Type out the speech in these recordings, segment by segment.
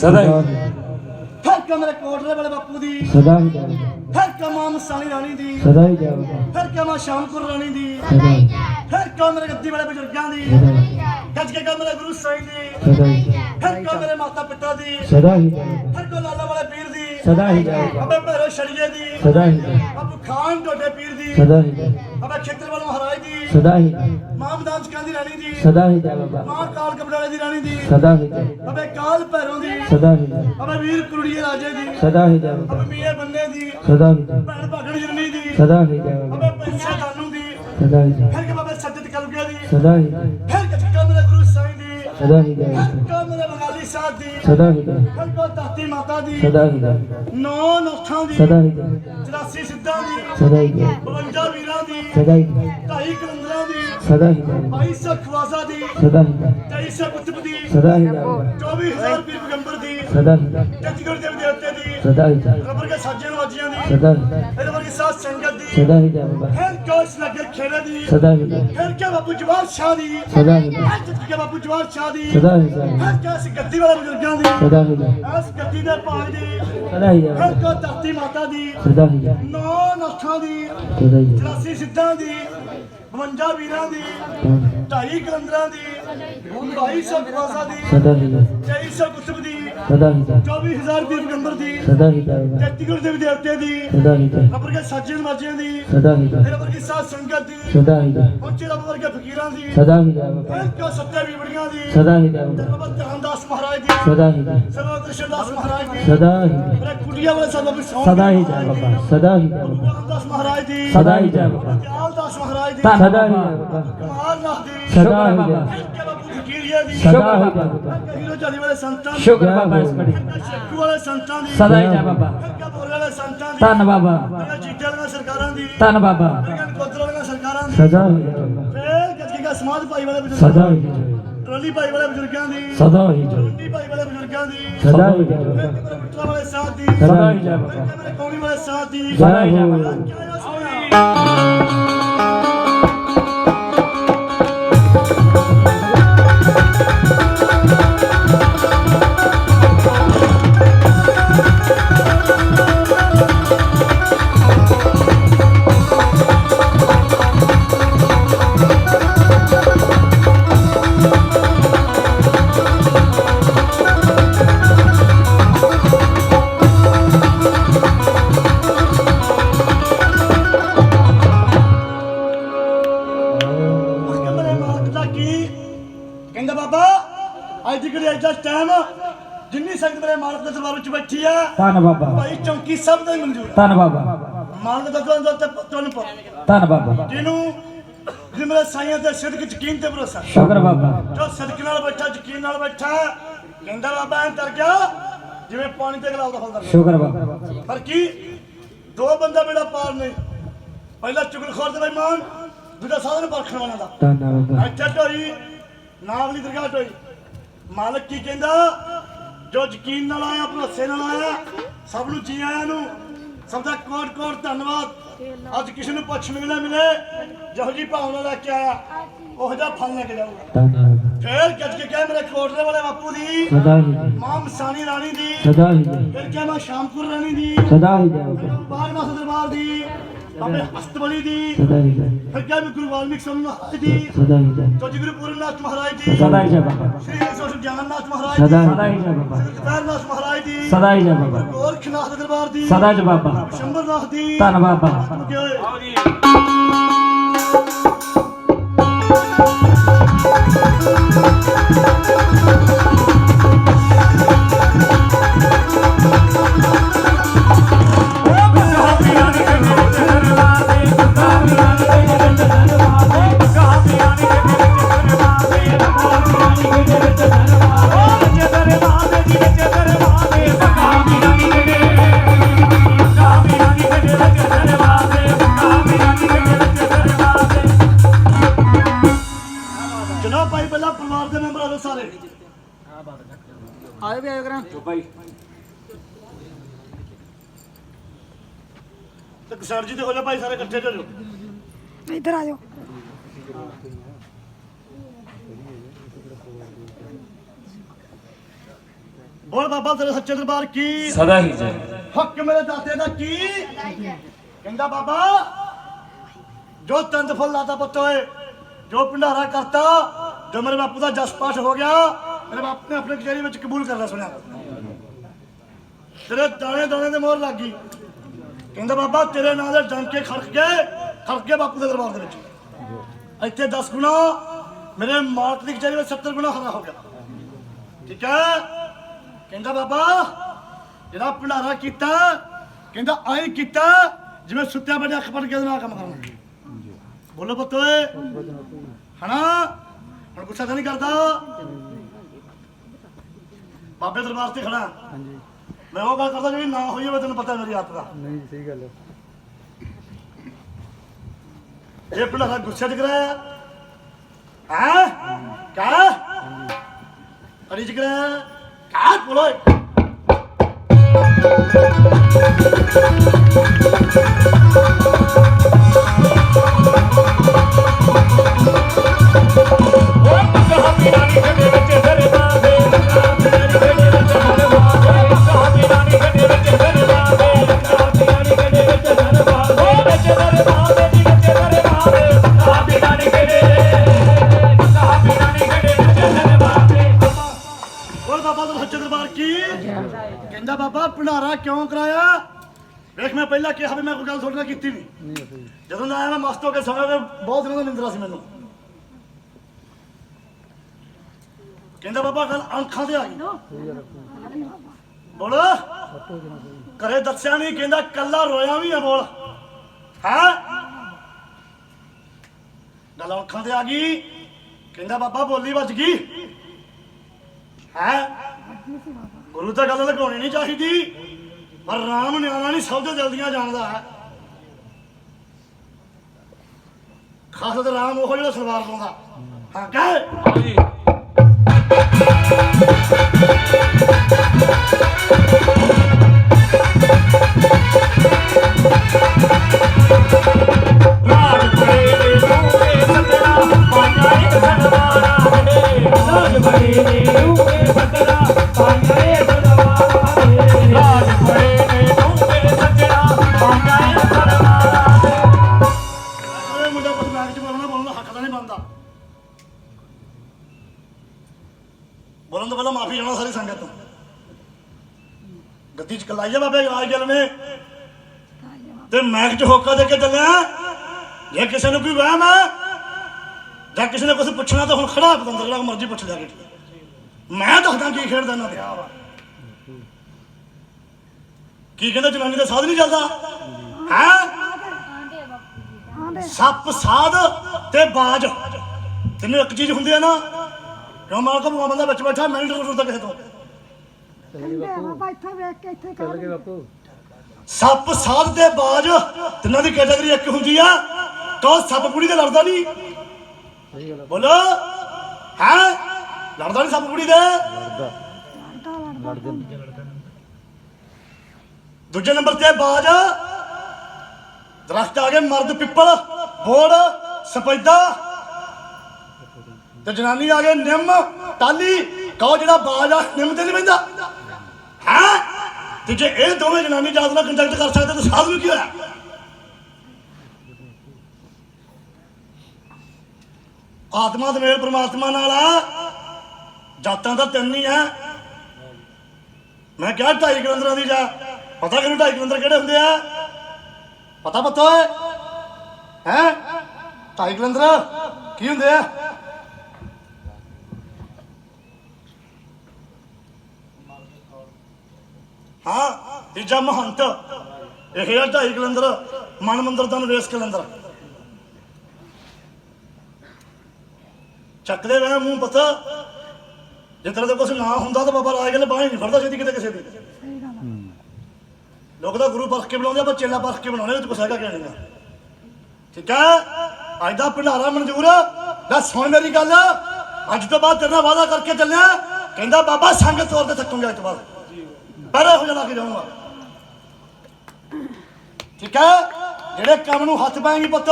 ਸਦਾ ਹੀ। ਹਰ ਕਮ ਕੋਟਲੇ ਵਾਲੇ ਬਾਪੂ ਦੀ। ਸਦਾ ਹੀ ਜਾਵੇ ਹਰ ਕਮਾਂ ਮਸਾਲੀ ਰਾਣੀ ਦੀ। ਸਦਾ ਹੀ ਜਾਵੇ ਹਰ ਕਮਾਂ ਸ਼ਾਮਪੁਰ ਰਾਣੀ ਦੀ। ਸਦਾ ਹੀ ਹਰ ਕਮ ਮੇਰੇ ਗੱਦੀ ਵਾਲੇ ਬਜ਼ੁਰਗਾਂ ਦੀ। ਗੱਜ ਕੇ ਕਮ ਮੇਰੇ ਗੁਰੂ ਸਾਈਂ ਦੀ। ਸਦਾ ਹੀ ਹਰ ਕਮ ਮੇਰੇ ਮਾਤਾ ਪਿਤਾ ਦੀ। ਸਦਾ ਹੀ ਹਰ ਕੋ ਲਾਲ ਸਦਾ ਹੀ ਜਾਊਗਾ ਅਬੇ ਭੈਰੋ ਛੜੀਏ ਦੀ ਸਦਾ ਹੀ ਜਾਊਗਾ ਬਾਬੂ ਖਾਨ ਟੋਡੇ ਪੀਰ ਦੀ ਸਦਾ ਹੀ ਜਾਊਗਾ ਅਬੇ ਖੇਤਰ ਵਾਲੇ ਮਹਾਰਾਜ ਦੀ ਸਦਾ ਹੀ ਜਾਊਗਾ ਮਾਂ ਮਦਾਨ ਚਕਾਂ ਦੀ ਰਾਣੀ ਦੀ ਸਦਾ ਹੀ ਜਾਊਗਾ ਮਾਂ ਕਾਲ ਕਬੜਾਲੇ ਦੀ ਰਾਣੀ ਦੀ ਸਦਾ ਹੀ ਜਾਊਗਾ ਅਬੇ ਕਾਲ ਭੈਰੋਂ ਦੀ ਸਦਾ ਹੀ ਜਾਊਗਾ ਅਬੇ ਵੀਰ ਕੁੜੀਏ ਰਾਜੇ ਦੀ ਸਦਾ ਹੀ ਜਾਊਗਾ ਅਬੇ ਮੀਆਂ ਬੰਨੇ ਦੀ ਸਦਾ ਹੀ ਜਾਊਗਾ ਭੈਣ ਭਾਗਣ ਜਰਨੀ ਦੀ ਸਦਾ ਹੀ ਜਾਊਗਾ ਅਬੇ ਪੈਸੇ ਦਾਨੂ ਦੀ ਸਦਾ ਹੀ ਜਾਊਗਾ ਫਿਰ ਕੇ ਬਾਬੇ ਸੱਜਦ ਕਲਬੀਆ ਦੀ ਸਦਾ ਹੀ ਜਾਊਗਾ ਸਦਾ ਹੀ ਜਾਊਗਾ ਫਿਰ ਕਮਰੇ ਬੰਗਾਲੀ ਸਾਹਿਬ ਦੀ ਸਦਾ ਹੀ ਜਾਊਗਾ ਫਿਰ ਕੋ ਦਾਤੀ ਮਾਤਾ ਦੀ ਸਦਾ ਹੀ ਜਾਊਗਾ ਨੌ ਨੌਥਾਂ ਦੀ ਸਦਾ ਹੀ ਜਾਊਗਾ 84 ਸਿੱਧਾਂ ਦੀ ਸਦਾ ਹੀ ਜਾਊਗਾ 52 ਵੀਰਾਂ ਦੀ ਸਦਾ ਹੀ ਜਾਊਗਾ ਢਾਈ ਕਲੰਦਰਾਂ ਦੀ ਸਦਾ ਹੀ ਜਾਊਗਾ 2200 ਖਵਾਜ਼ਾ ਦੀ ਸਦਾ ਹੀ ਜਾਊਗਾ 2300 ਕੁਤਬ ਦੀ ਸਦਾ ਹੀ ਜਾਊਗਾ 24000 ਪੀਰ ਪੈਗੰਬਰ ਦੀ ਸਦਾ ਹੀ ਜਾਊਗਾ ਜੱਜਗੜ ਦੇਵ ਦੇਵਤੇ ਦੀ ਸਦਾ ਹੀ ਰਬਰ ਕੇ ਸਾਜਣ ਵਾਜੀਆਂ ਦੀ ਸਦਾ ਇਹਦੇ ਵਰਗੀ ਸਾਧ ਸੰਗਤ ਦੀ ਸਦਾ ਹੀ ਜਾਊਗਾ ਫਿਰ ਕੋਸ ਲੱਗੇ ਖੇੜੇ ਦੀ ਸਦਾ ਹੀ ਫਿਰ ਕੇ ਬਾਪੂ ਜਵਾਰ ਸ਼ਾਹ ਦੀ ਸਦਾ ਹੀ ਫਿਰ ਕੇ ਬਾਪੂ ਜਵਾਰ ਸ਼ਾਹ ਦੀ ਸਦਾ ਹੀ ਫਿਰ ਕੇ ਅਸੀਂ ਗੱਦੀ ਵਾਲੇ ਬਜ਼ੁਰਗਾਂ ਦੀ ਸਦਾ ਹੀ ਇਸ ਗੱਦੀ ਦੇ ਭਾਗ ਦੀ ਸਦਾ ਹੀ ਫਿਰ ਕੋ ਧਰਤੀ ਮਾਤਾ ਦੀ ਸਦਾ ਹੀ ਨੌ ਨੱਥਾਂ ਦੀ ਸਦਾ ਹੀ ਜਾਊਗਾ 84 ਸਿੱਧਾਂ ਦੀ 52 ਵੀਰਾਂ ਦੀ ਢਾਈ ਕਲੰਦਰਾਂ ਦੀ 2200 ਖਵਾਜ਼ਾ ਦੀ ਸਦਾ ਹੀ ਜਾਊਗਾ 2300 ਕੁਤਬ ਦੀ ਸਦਾ ਹੀ ਜਾਊਗਾ 24000 ਪੀਰ ਪੈਗੰਬਰ ਦੀ ਸਦਾ ਹੀ ਜੱਜਗੜ ਦੇਵ ਦੇਵਤੇ ਦੀ ਸਦਾ ਹੀ ਰਬਰ ਕੇ ਸਾਜਣ ਵਾਜੀਆਂ ਦੀ ਸਦਾ ਹੀ ਇਹਦੇ ਵਰਗੀ ਸਾਧ ਸੰਗਤ ਦੀ ਸਦਾ ਹੀ ਉੱਚੇ ਰੱਬ ਵਰਗੇ ਫਕੀਰਾਂ ਦੀ ਸਦਾ ਹੀ ਕਿਉਂ ਸੱਤੇ ਵੀਵੜੀਆਂ ਦੀ ਸਦਾ ਹੀ ਬਾਬਾ ਧਰਮਦਾਸ ਮਹਾਰਾਜ ਦੀ ਸਦਾ ਹੀ ਜਾਊਗਾ ਸਰਵ ਕ੍ਰਿਸ਼ਨਦਾਸ ਮਹਾਰਾਜ ਦੀ ਸਦਾ ਹੀ ਮੇਰੇ ਕੁਟੀਆ ਵਾਲੇ ਸਾਹਿਬ ਵੀ ਸੌਂ ਸਦਾ ਹੀ ਮਹਾਰਾਜ ਦੀ ਸਦਾ ਹੀ ਜਾਊਗਾ ਦਿਆਲਦਾਸ ਮਹਾਰਾਜ ਦੀ ਸਦਾ ਹੀ ਕਮਾਲ ਨਾਥ ਦੀ ਕਿ ਬਾਬੂ ਦੀ ਵਾਲੇ ਸੰਤਾਂ ਦੀ ਬਾਬਾ ਦੀ ਸਦਾ ਹੀ ਜਾ ਬਾਬਾ ਕਿ ਬੋਲੇ ਵਾਲੇ ਸੰਤਾਂ ਦੀ। ਧੰਨ ਬਾਬਾ। ਕਿ ਜੀਤੇ ਵਾਲੇ ਸਰਕਾਰਾਂ ਦੀ। ਧੰਨ ਬਾਬਾ। ਕਿ ਕੋਤਰ ਵਾਲੇ ਸਰਕਾਰਾਂ ਦੀ। ਸਦਾ ਹੀ ਜਾਊਗਾ ਫੇਰ ਗੱਜਕੀ ਦਾ ਸਮਾਜ ਭਾਈ ਵਾਲੇ ਬਜ਼ੁਰਗ ਸਦਾ ਹੀ ਜਾਊਗਾ ਟਰਾਲੀ ਭਾਈ ਵਾਲੇ ਬਜ਼ੁਰਗਾਂ ਦੀ। ਸਦਾ ਹੀ ਜਾਊਗਾ ਟੁੰਡੀ ਭਾਈ ਵਾਲੇ ਬਜ਼ੁਰਗਾਂ ਦੀ। ਸਦਾ ਹੀ ਮੇਰੇ ਮਿੱਤਰਾਂ ਵਾਲੇ ਸਾਥ ਦੀ। ਸਦਾ ਹੀ ਜਾਊਗਾ ਮੇਰੇ ਕੌਣੀ ਵਾਲੇ ਸਾਥ ਦੀ। ਸਦਾ ਹੀ ਜਾਊਗਾ ਕਿਆ ਦੀ ਘੜੀ ਅੱਜ ਦਾ ਟਾਈਮ ਜਿੰਨੀ ਸੰਗਤ ਮੇਰੇ ਮਾਲਕ ਦੇ ਦਰਬਾਰ ਵਿੱਚ ਬੈਠੀ ਆ ਧੰਨ ਬਾਬਾ। ਭਾਈ ਚੌਂਕੀ ਸਭ ਦਾ ਹੀ ਮਨਜ਼ੂਰ ਧੰਨ ਬਾਬਾ। ਮਾਲਕ ਦਾ ਦਰਬਾਰ ਤੇ ਤੁਹਾਨੂੰ ਪਰ ਧੰਨ ਬਾਬਾ। ਜਿਹਨੂੰ ਜਿਹਨੂੰ ਮੇਰੇ ਸਾਈਆਂ ਦੇ ਸਿੱਧਕ ਯਕੀਨ ਤੇ ਭਰੋਸਾ। ਸ਼ੁਕਰ ਬਾਬਾ। ਜੋ ਸਦਕ ਨਾਲ ਬੈਠਾ ਯਕੀਨ ਨਾਲ ਬੈਠਾ ਕਹਿੰਦਾ ਬਾਬਾ ਐਂ ਤਰ ਗਿਆ ਜਿਵੇਂ ਪਾਣੀ ਤੇ ਗਲਾਵ ਦਾ ਫਲਦਾ ਸ਼ੁਕਰ ਬਾਬਾ। ਪਰ ਕੀ? ਦੋ ਬੰਦਾ ਮੇਰਾ ਪਾਰ ਨਹੀਂ। ਪਹਿਲਾ ਚੁਗਲਖੋਰ ਤੇ ਬੇਈਮਾਨ ਦੂਜਾ ਸਾਧਨ ਪਰਖਣ ਵਾਲਾ ਦਾ। ਧੰਨਾ ਬਾਬਾ। ਇੱਥੇ ਢੋਈ ਨਾਵਲੀ ਦਰਗਾਹ ਢੋਈ। ਮਾਲਕ ਕੀ ਕਹਿੰਦਾ? ਜੋ ਯਕੀਨ ਨਾਲ ਆਇਆ ਭਰੋਸੇ ਨਾਲ ਆਇਆ ਸਭ ਨੂੰ ਜੀ ਆਇਆਂ ਨੂੰ ਸਭ ਦਾ ਕੋਟ ਕੋਟ ਧੰਨਵਾਦ। ਅੱਜ ਕਿਸੇ ਨੂੰ ਪੁੱਛ ਮਿਲਣਾ ਮਿਲੇ ਜਿਹੋ ਜੀ ਭਾਵਨਾ ਲੈ ਕੇ ਆਇਆ ਉਹ ਜਿਹਾ ਫਲ ਲੈ ਕੇ ਜਾਊਗਾ। ਫੇਰ ਕੱਜ ਕੇ ਕਹੇ ਮੇਰੇ ਕੋਟਲੇ ਵਾਲੇ ਬਾਪੂ ਦੀ ਸਦਾ ਹੀ ਮਾਂ ਮਸਾਨੀ ਰਾਣੀ ਦੀ ਸਦਾ ਹੀ। ਫਿਰ ਕਿਹਾ ਮੈਂ ਸ਼ਾਮਪੁਰ ਰਾਣੀ ਦੀ ਸਦਾ ਹੀ ਬਾਹਰ ਮਾਸ ਦਰਬਾਰ ਦੀ ਬਾਬੇ ਸਦਾ ਹੀ ਮਹਾਰਾਜ ਦੀ ਸਦਾ ਹੀ ਜੋ। ਜੀ। ਦੀ ਸਦਾ ਹੀ ਜਾ। ਬਾਬਾ। ਸ੍ਰੀ ਸੋਸ਼ ਗਿਆਨਨਾਥ ਮਹਾਰਾਜ ਸਦਾ ਦੀ ਸਦਾ ਹੀ ਜਾ ਬਾਬਾ। ਸਦਾ ਹੀ ਜਾ ਬਾਬਾ। ਗੋਰਖਨਾਥ ਦਰਬਾਰ ਦੀ ਸਦਾ ਜਾ ਬਾਬਾ। ਸ਼ੰਬਰਨਾਥ ਦੀ ਧੰਨ ਬਾਬਾ। ਮੁਕੇ ਹੋਏ ਸਰ ਜੀ ਤੇ ਹੋ ਜਾ ਭਾਈ ਸਾਰੇ ਇਕੱਠੇ ਹੋ ਜਾਓ ਇੱਧਰ ਆ ਜਾਓ। ਬੋਲ ਬਾਬਾ ਤੇਰੇ ਸੱਚੇ ਦਰਬਾਰ ਕੀ? ਸਦਾ ਹੀ ਜੈ। ਹੱਕ ਮੇਰੇ ਦਾਤੇ ਦਾ ਕੀ? ਕਹਿੰਦਾ ਬਾਬਾ ਜੋ ਤੰਦ ਫਲ ਲਾਤਾ ਪੁੱਤ ਓਏ ਜੋ ਭੰਡਾਰਾ ਕਰਤਾ ਜੋ ਮੇਰੇ ਬਾਪੂ ਦਾ ਜਸ ਪਾਠ ਹੋ ਗਿਆ ਮੇਰੇ ਬਾਪ ਨੇ ਆਪਣੇ ਕਚਹਿਰੀ ਵਿੱਚ ਕਬੂਲ ਕਰਨਾ ਸੁਣਿਆ। ਤੇਰੇ ਦਾਣੇ ਦਾਣੇ ਦੇ ਮੋਹਰ ਲੱਗ ਗਈ। ਕਹਿੰਦਾ ਬਾਬਾ, ਤੇਰੇ ਨਾਂ ਦੇ ਡੰਕੇ ਖੜਕ ਗਏ ਖੜਕ ਗਏ ਬਾਪੂ ਦੇ ਦਰਬਾਰ ਦੇ ਵਿੱਚ। ਇੱਥੇ 10 ਗੁਣਾ, ਮੇਰੇ ਮਾਲਕ ਦੀ ਕਚਹਿਰੀ ਵਿੱਚ 70 ਗੁਣਾ ਹਰਾ ਹੋ ਗਿਆ। ਠੀਕ ਹੈ? ਕਹਿੰਦਾ ਬਾਬਾ, ਜਿਹੜਾ ਭੰਡਾਰਾ ਕੀਤਾ, ਕਹਿੰਦਾ ਆਈ ਕੀਤਾ, ਜਿਵੇਂ ਸੁੱਤਿਆ ਬੜੇ ਅੱਖ ਪੜ ਕੇ ਉਹਦੇ ਕੰਮ ਕਰਨਾ। ਬੋਲੋ ਪੁੱਤ ਓਏ। ਹਣਾ ਹੁਣ ਗੁੱਸਾ ਤਾਂ ਨਹੀਂ ਕਰਦਾ। ਬਾਬੇ ਦਰਬਾਰ ਤੇ ਖੜਾ। ਹਾਂਜੀ ਮੈਂ ਉਹ ਗੱਲ ਕਰਦਾ ਜਿਹੜੀ ਨਾ ਹੋਈ ਹੋਵੇ ਤੈਨੂੰ ਪਤਾ ਮੇਰੀ ਹੱਥ ਦਾ ਨਹੀਂ ਸਹੀ ਗੱਲ ਹੈ ਇਹ ਭੰਡਾਰਾ ਗੁੱਸੇ 'ਚ ਕਰਾਇਆ? ਹੈ? ਕਾ ਅੜੀ 'ਚ ਕਰਾਇਆ? ਕਾ। ਬੋਲ। ਪਹਿਲਾਂ ਕਿਹਾ ਵੀ ਮੈਂ ਕੋਈ ਗੱਲ ਤੁਹਾਡੇ ਨਾਲ ਕੀਤੀ ਨਹੀਂ ਜਦੋਂ ਦਾ ਆਇਆ ਮੈਂ ਮਸਤ ਹੋ ਕੇ ਸੌਂ ਗਿਆ ਬਹੁਤ ਦਿਨਾਂ ਦਾ ਨਿੰਦਰਾ ਸੀ ਮੈਨੂੰ। ਕਹਿੰਦਾ ਬਾਬਾ, ਗੱਲ ਅੱਖਾਂ ਤੇ ਆ ਗਈ। ਬੋਲ। ਘਰੇ ਦੱਸਿਆ ਨਹੀਂ ਕਹਿੰਦਾ ਕੱਲਾ ਰੋਇਆ ਵੀ ਆ ਬੋਲ। ਹੈ? ਗੱਲ ਅੱਖਾਂ ਤੇ ਆ ਗਈ। ਕਹਿੰਦਾ ਬਾਬਾ, ਬੋਲੀ ਵੱਜ ਗਈ। ਹੈ? ਗੁਰੂ ਤਾਂ ਗੱਲ ਲਗਾਉਣੀ ਨਹੀਂ ਚਾਹੀਦੀ। ਪਰ ਰਾਮ ਨਿਆਣਾ ਨਹੀਂ ਸਭ ਤੋਂ ਜਲਦੀਆਂ ਜਾਣਦਾ ਹੈ। ਖਾਸ ਰਾਮ ਉਹ ਜਿਹੜਾ ਸਲਵਾਰ ਪਾਉਂਦਾ। ਹਾਂ, ਕਹੇ। ਬੋਲਣ ਤੋਂ ਪਹਿਲਾਂ ਮਾਫੀ ਚਾਹਣਾ ਸਾਰੀ ਸੰਗਤ ਤੋਂ। ਗੱਦੀ ਚ ਕਲਾਈਆ ਬਾਬੇ ਰਾਜ ਗਿਲ ਨੇ ਤੇ ਮੈਕ ਚ ਹੋਕਾ ਦੇ ਕੇ ਚੱਲਿਆ। ਜੇ ਕਿਸੇ ਨੂੰ ਕੋਈ ਵਹਿਮ ਹੈ ਜਾਂ ਕਿਸੇ ਨੇ ਕੁਝ ਪੁੱਛਣਾ ਤਾਂ ਹੁਣ ਖੜਾ ਪਤੰਦਰ ਜਿਹੜਾ ਮਰਜ਼ੀ ਪੁੱਛ ਲਿਆ ਕੇ। ਮੈਂ ਦੱਸਦਾ ਕੀ ਖੇਡਦਾ ਨਾ ਪਿਆ ਵਾ ਕੀ ਕਹਿੰਦਾ ਜਨਾਨੀ ਦਾ ਸਾਧ ਨਹੀਂ ਚੱਲਦਾ? ਹੈ? ਸੱਪ ਸਾਧ ਤੇ ਬਾਜ। ਤਿੰਨੇ ਇੱਕ ਚੀਜ਼ ਹੁੰਦੀ ਹੈ ਨਾ ਕਿਉਂ ਮਾਲਕ ਭੂਆ ਬੰਦਾ ਵਿੱਚ ਬੈਠਾ ਮੈਂ ਨਹੀਂ ਡਰਦਾ ਕਿਸੇ ਤੋਂ। ਬਾਬਾ ਇੱਥੇ ਵੇਖ ਕੇ ਇੱਥੇ ਕਰ ਚੱਲ ਗਏ ਬਾਪੂ। ਸੱਪ ਸਾਧ ਤੇ ਬਾਜ ਤਿੰਨਾਂ ਦੀ ਕੈਟਾਗਰੀ ਇੱਕ ਹੁੰਦੀ ਆ। ਕਹੋ ਸੱਪ ਬੁੜੀ ਤੇ ਲੜਦਾ ਨਹੀਂ। ਸਹੀ ਗੱਲ ਹੈ ਬੋਲੋ। ਹੈ? ਲੜਦਾ ਨਹੀਂ ਸੱਪ ਬੁੜੀ ਦੇ ਦੂਜੇ ਨੰਬਰ ਤੇ ਬਾਜ। ਦਰਖਤ ਆ ਗਏ ਮਰਦ ਪਿੱਪਲ ਬੋੜ ਸਪੈਦਾ। ਤੇ ਜਨਾਨੀ ਆ ਗਏ ਨਿੰਮ ਟਾਲੀ ਕਹੋ ਜਿਹੜਾ ਬਾਜ ਆ, ਨਿੰਮ ਤੇ ਨਹੀਂ ਬੈਂਦਾ ਹੈ? ਤੇ ਜੇ ਇਹ ਦੋਵੇਂ ਜਨਾਨੀ ਜਾਤ ਨਾਲ ਕੰਟੈਕਟ ਕਰ ਸਕਦੇ ਤਾਂ ਸਾਧ ਨੂੰ ਕੀ ਹੋਇਆ? ਆਤਮਾ ਦੇ ਮੇਲ ਪ੍ਰਮਾਤਮਾ ਨਾਲ ਆ। ਜਾਤਾਂ ਦਾ ਤਿੰਨ ਹੀ ਹੈ ਮੈਂ ਕਿਹਾ ਢਾਈ ਕਲੰਦਰਾਂ ਦੀ ਜਾ। ਪਤਾ ਕਿਹਨੂੰ ਢਾਈ ਕਲੰਦਰ ਕਿਹੜੇ ਹੁੰਦੇ ਆ? ਪਤਾ ਪਤਾ ਓਏ। ਹੈ? ਢਾਈ ਕਲੰਦਰ ਕੀ ਹੁੰਦੇ ਆ? ਹਾਂ ਤੀਜਾ ਮਹੰਤ। ਇਹ ਹੈ ਢਾਈ ਕਲੰਦਰ, ਮਨ ਮੰਦਰ ਦਾ ਨਿਵੇਸ਼ ਕਲੰਦਰ। ਚੱਕਦੇ ਵੇ ਮੂੰਹ ਪਤਾ। ਜੇ ਦਾ ਤੇ ਕੁਝ ਨਾ ਹੁੰਦਾ ਤਾਂ ਬਾਬਾ ਰਾਜ ਗੱਲ ਬਾਹ ਨਹੀਂ ਫੜਦਾ ਛੇਤੀ ਕਿਤੇ ਕਿਸੇ ਦੀ। ਲੋਕ ਤਾਂ ਗੁਰੂ ਪਰਖ ਕੇ ਬਣਾਉਂਦੇ ਆ, ਪਰ ਚੇਲਾ ਪਰਖ ਕੇ ਬਣਾਉਣੇ ਉਹ 'ਚ ਕੁਛ ਹੈਗਾ ਕਹਿਣੇ ਦਾ ਠੀਕ ਹੈ ਅੱਜ ਦਾ ਭੰਡਾਰਾ ਮਨਜ਼ੂਰ। ਆ ਸੁਣ ਮੇਰੀ ਗੱਲ। ਅੱਜ ਤੋਂ ਬਾਅਦ ਤੇਰੇ ਨਾਲ ਵਾਅਦਾ ਕਰਕੇ ਚੱਲਿਆ। ਕਹਿੰਦਾ ਬਾਬਾ ਸੰਗਤ ਤੌਰ ਤੇ ਥੱਕੂਗਾ ਅੱਜ ਤੋਂ ਬਾਅਦ ਪਹਿਲੇ ਹੋ ਜਾਣਾ ਕਿ ਜਾਊਂਗਾ। ਠੀਕ ਹੈ? ਜਿਹੜੇ ਕੰਮ ਨੂੰ ਹੱਥ ਪਾਏਂਗੀ ਪੁੱਤ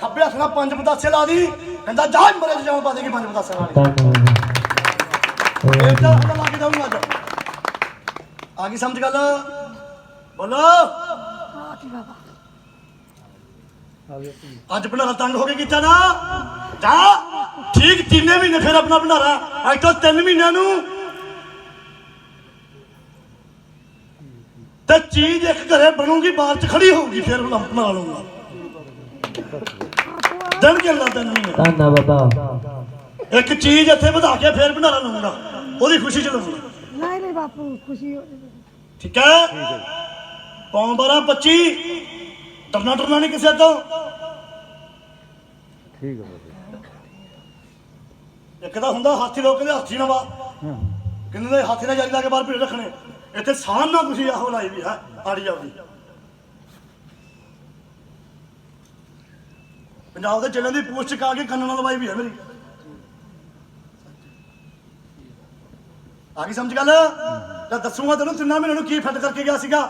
ਖੱਬੇ ਹੱਥ ਨਾਲ ਪੰਜ ਪਤਾਸੇ ਲਾ ਦੀ, ਕਹਿੰਦਾ ਜਾ ਮਰੇ ਜਾਉਂ ਪਾ ਦੇਗੀ ਪੰਜ ਪਤਾਸੇ ਨਾਲ ਇਹ ਤਾਂ ਹੱਥ ਲਾ ਕੇ ਜਾਊਂਗਾ ਅੱਜ। ਆ ਗਈ ਸਮਝ ਗੱਲ? ਬੋਲੋ। ਅੱਜ ਭੰਡਾਰਾ ਤੰਗ ਹੋ ਕੇ ਕੀਤਾ ਨਾ? ਜਾ। ਠੀਕ ਤਿੰਨੇ ਮਹੀਨੇ ਫਿਰ ਆਪਣਾ ਭੰਡਾਰਾ। ਅੱਜ ਤੋਂ ਤਿੰਨ ਮਹੀਨਿਆਂ ਨੂੰ ਤੇ ਚੀਜ਼ ਇੱਕ ਘਰੇ ਬਣੂਗੀ ਬਾਹਰ ਚ ਖੜੀ ਹੋਊਗੀ ਫਿਰ ਬਣਾ ਲਊਗਾ ਦਿਨ ਚੱਲਦਾ ਤਿੰਨ ਧੰਨਾ ਬਾਬਾ। ਇੱਕ ਚੀਜ਼ ਇੱਥੇ ਵਧਾ ਕੇ ਫਿਰ ਭੰਡਾਰਾ ਲਾਉਂਗਾ ਉਹਦੀ ਖੁਸ਼ੀ ਚ ਨਹੀਂ ਨਹੀਂ ਬਾਪੂ ਖੁਸ਼ੀ ਹੋ ਠੀਕ ਹੈ? ਪੌਂ 12 25 ਡਰਨਾ ਡਰਨਾ ਨਹੀਂ ਕਿਸੇ ਤੋਂ। ਠੀਕ ਹੈ ਬਾਬਾ ਇੱਕ ਤਾਂ ਹੁੰਦਾ ਹਾਥੀ ਲੋਕ ਕਹਿੰਦੇ ਹਾਥੀ ਨਾ ਵਾ। ਕਹਿੰਦੇ ਨੇ ਹਾਥੀ ਨਾਲ ਜਾਰੀ ਲਾ ਕੇ ਬਾਹਰ ਭੀੜ ਰੱਖਣੇ। ਇੱਥੇ ਸਾਨ ਨਾਲ ਤੁਸੀਂ ਆਹੋ ਲਾਈ ਵੀ ਹੈ ਆੜੀ ਆਪਦੀ ਪੰਜਾਬ ਦੇ ਜ਼ਿਲ੍ਹਿਆਂ ਦੀ ਪੋਸਟ ਚਕਾ ਕੇ ਕੰਨਾਂ ਨਾਲ ਲਵਾਈ ਵੀ ਹੈ ਮੇਰੀ। ਆ ਗਈ ਸਮਝ ਗੱਲ? ਤਾਂ ਦੱਸੂਗਾ ਤੈਨੂੰ ਤਿੰਨਾਂ ਮਹੀਨਿਆਂ ਨੂੰ ਕੀ ਫਿੱਟ ਕਰਕੇ ਗਿਆ ਸੀਗਾ?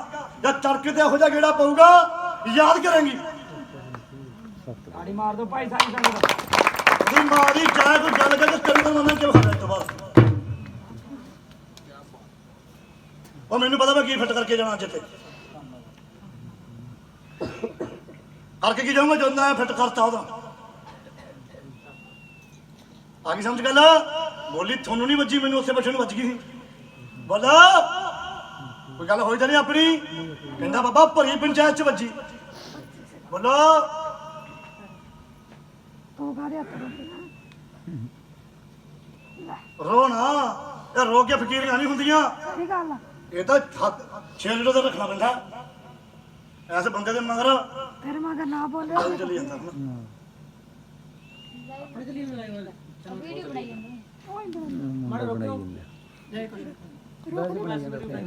ਜਾਂ ਤੜਕੇ ਤੇ ਇਹੋ ਜਿਹਾ ਗੇੜਾ ਪਊਗਾ? ਯਾਦ ਕਰੇਂਗੀ। ਆੜੀ ਮਾਰ ਦੋ ਭਾਈ ਸਾਈ ਸੰਗਤ। ਦੀ ਚਾਹ ਕੋਈ ਗੱਲ ਕਰਕੇ ਤੈਨੂੰ ਤਾਂ ਮੰਨਣ ਕਿਉਂ ਖਾਣਾ ਇਸ ਤੋਂ ਬਾਅਦ ਉਹ ਮੈਨੂੰ ਪਤਾ ਮੈਂ ਕੀ ਫਿੱਟ ਕਰਕੇ ਜਾਣਾ ਅੱਜ ਇੱਥੇ। ਕਰਕੇ ਕੀ ਜਾਊਂਗਾ ਜਦੋਂ ਮੈਂ ਫਿੱਟ ਕਰਤਾ ਉਹਦਾ? ਆ ਗਈ ਸਮਝ ਗੱਲ? ਬੋਲੀ ਤੁਹਾਨੂੰ ਨਹੀਂ ਵੱਜੀ ਮੈਨੂੰ ਉੱਥੇ ਬੈਠੇ ਨੂੰ ਵੱਜ ਗਈ। ਸੀ ਬੋਲਾ। ਕੋਈ ਗੱਲ ਹੋਈ ਤਾਂ ਨਹੀਂ ਆਪਣੀ? ਕਹਿੰਦਾ ਬਾਬਾ ਭਰੀ ਪੰਚਾਇਤ ਚ ਵੱਜੀ। ਬੋਲੋ। ਤੂੰ ਕਾਹਦੇ ਹੱਥ ਰੋਟੀ ਰੋ ਨਾ। ਇਹ ਰੋ ਕੇ ਫਕੀਰੀਆਂ ਨਹੀਂ ਹੁੰਦੀਆਂ। ਕੀ ਗੱਲ ਆ। ਇਹ ਤਾਂ ਹੱਥ ਛੇ ਜਿਹੜਾ ਤਾਂ ਰੱਖਣਾ ਪੈਂਦਾ। ਐਸੇ ਬੰਦੇ ਦੇ ਮਗਰ ਤੇਰੇ ਮਗਰ ਨਾ ਬੋਲੇ ਚੱਲ ਚਲੀ ਜਾਂਦਾ ਨਾ ਵੀਡੀਓ ਬਣਾਈ ਜਾਂਦੇ। ਓਏ ਬਣਾਈ ਜਾਂਦੇ ਰੁਕ ਜਾ